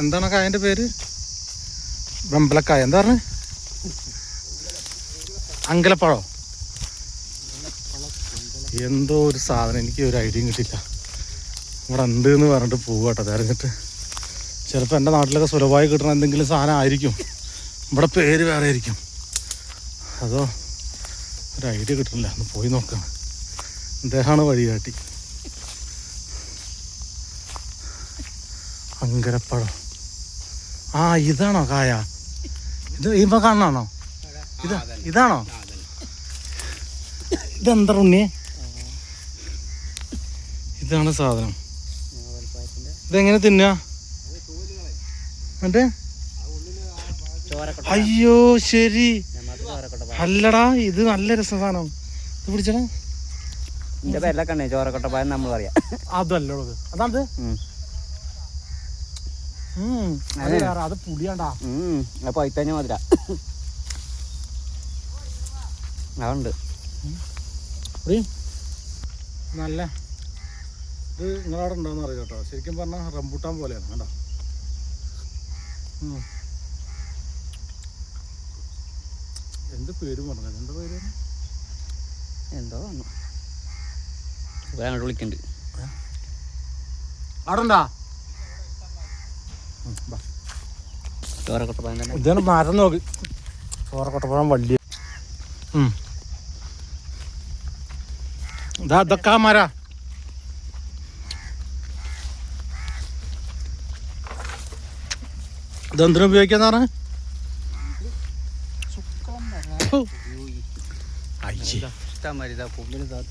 എന്താണ് കായന്റെ പേര്? വെമ്പലക്കായ. എന്താ പറഞ്ഞ? അങ്കലപ്പഴോ? എന്തോ ഒരു സാധനം. എനിക്ക് ഒരു ഐഡിയയും കിട്ടില്ല ഇവിടെ ഉണ്ട് എന്ന് പറഞ്ഞിട്ട് പോവാട്ടോ തിരഞ്ഞിട്ട് ചിലപ്പോൾ എന്റെ നാട്ടിലൊക്കെ സുലഭമായി കിട്ടുന്ന എന്തെങ്കിലും സാധനം ആയിരിക്കും. ഇവിടെ പേര് വേറെ ആയിരിക്കും. അതോ ഒരു ഐഡിയ കിട്ടുന്നില്ല. ഒന്ന് പോയി നോക്കാം അദ്ദേഹമാണ് വഴികാട്ടി. അങ്കരപ്പഴം. ആ ഇതാണോ കായ? ഇത് ഇപ്പൊ കാണാണോ ഇത് ഇതാണോ? ഇതെന്താ ഉണ്ണിയെ ഇതാണ് സാധനം. ഇതെങ്ങനെ തിന്നുക? ചോരക്കൊട്ട. അയ്യോ ശരി. അല്ലടാ ഇത് നല്ല രസം സാധനം. ഇത് പിടിച്ചടാ. എന്റെ പേരിലൊക്കെ ഉണ്ട് ചോരക്കൊട്ട പായം നമ്മൾ പറയാം. അതല്ലോ അതാണ് അതാണത്? അത് പുളിയാണ്ടാ. അപ്പൊ പൈത്തഞ്ഞ മധുര അതുണ്ട്. നല്ല. ഇത് നിങ്ങളവിടെ ഉണ്ടോന്ന് അറിയാം കേട്ടോ. ശരിക്കും പറഞ്ഞാൽ റംബൂട്ടാൻ പോലെയാണ് കണ്ടോ. എന്ത് പേര് പറഞ്ഞത്? എന്താ പേര്? എന്തോ പറഞ്ഞു അങ്ങോട്ട് വിളിക്കുന്നുണ്ട് അവിടെ ഉണ്ടാ ഇതാണ് മരം നോക്ക്. ചോറക്കൊട്ടപ്പഴം വള്ളി. ഇതാ ഇതൊക്കെ ആ മര. ഇതെന്തിനു ഉപയോഗിക്കാന്ന് പറഞ്ഞ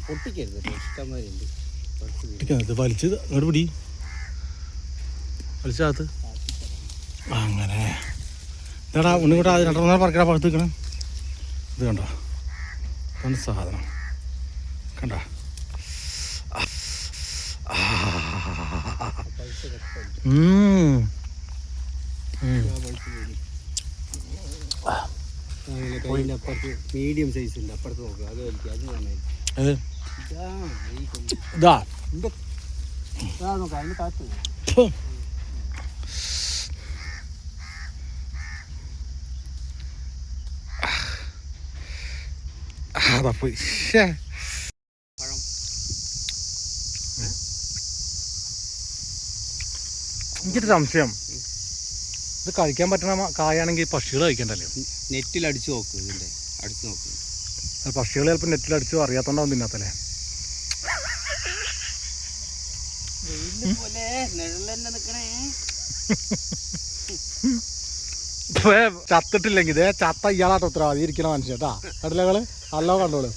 പൊട്ടിക്കരുത് ഇഷ്ടംമാതിരി ഉണ്ട്. ഇത് വലിച്ച് ഇങ്ങോട്ട് പിടി. വലിച്ചകത്ത് അങ്ങനെ. ഇതാടാ ഉണ്ണിക്കൂട്ടാ അത് രണ്ടെണ്ണം പറക്കട പഴുത്ത് നിൽക്കണം ഇത് കണ്ടോ? ഇതാണ് സാധനം. കണ്ട? മീഡിയം സൈസ് ഉണ്ട്. അപ്പുറത്ത് നോക്കുക അത് വലിക്കുക അത് നന്നായി. ഇതാ നോക്കാം. അതിന് കാത്ത് അതാ പോയി ശ്ശേ. എനിക്കൊരു സംശയം. ഇത് കഴിക്കാൻ പറ്റണ കായാണെങ്കിൽ പക്ഷികൾ കഴിക്കണ്ടല്ലേ? നെറ്റിൽ അടിച്ചു നോക്ക് ഇതിന്റെ അടിച്ചു നോക്ക്. പക്ഷികൾ ചിലപ്പോൾ നെറ്റിലടിച്ചു അറിയാത്തോണ്ടാവും തിന്നാത്തല്ലേ? ചത്തിട്ടില്ലെങ്കിൽ ചത്ത ഇയാളാട്ടോ ഉത്തരവാദി ഇരിക്കണ മനുഷ്യ കേട്ടാ കണ്ടില്ലകൾ നല്ലോ കണ്ടോളൂ.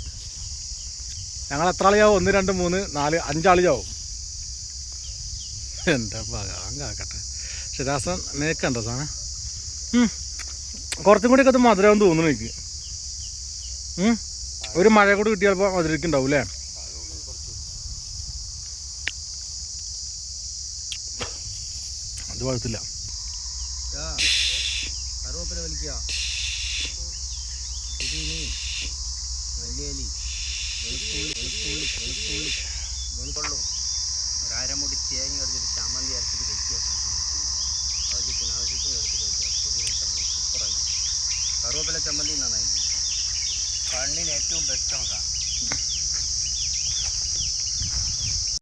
ഞങ്ങൾ എത്ര ആളിയാവും? ഒന്ന് രണ്ട് മൂന്ന് നാല് അഞ്ചാളിയാവും എന്താ ഭഗവാൻ കാക്കട്ടെ. ശരാസൻ നേക്കണ്ടോ സാധനം. കുറച്ചും കൂടി ഒക്കെ അത് മധുരം തോന്നുന്നു എനിക്ക്. ഒരു മഴ കൂടി കിട്ടിയപ്പോൾ മധുരക്കുണ്ടാവും അല്ലേ? അത് കുഴപ്പമില്ല. കറുവപ്പല വലിക്കുക. മല്ലിയലി വെളുത്തുള്ളി വെളുത്തുള്ളി വെളുത്തുള്ളി വെളുത്തുള്ളും. ഒരമുടി തേങ്ങ എടുത്തിട്ട് ചമ്മന്തി അരച്ചിട്ട് കഴിക്കുക ആവശ്യത്തിന് ആവശ്യത്തിന് എടുത്ത് കഴിക്കുക പുതിന ചമ്മന്തി സൂപ്പറായി കറുവപ്പില ചമ്മന്തി നന്നായിരിക്കും. കണ്ണിന് ഏറ്റവും ബെസ്റ്റ് നോക്കാം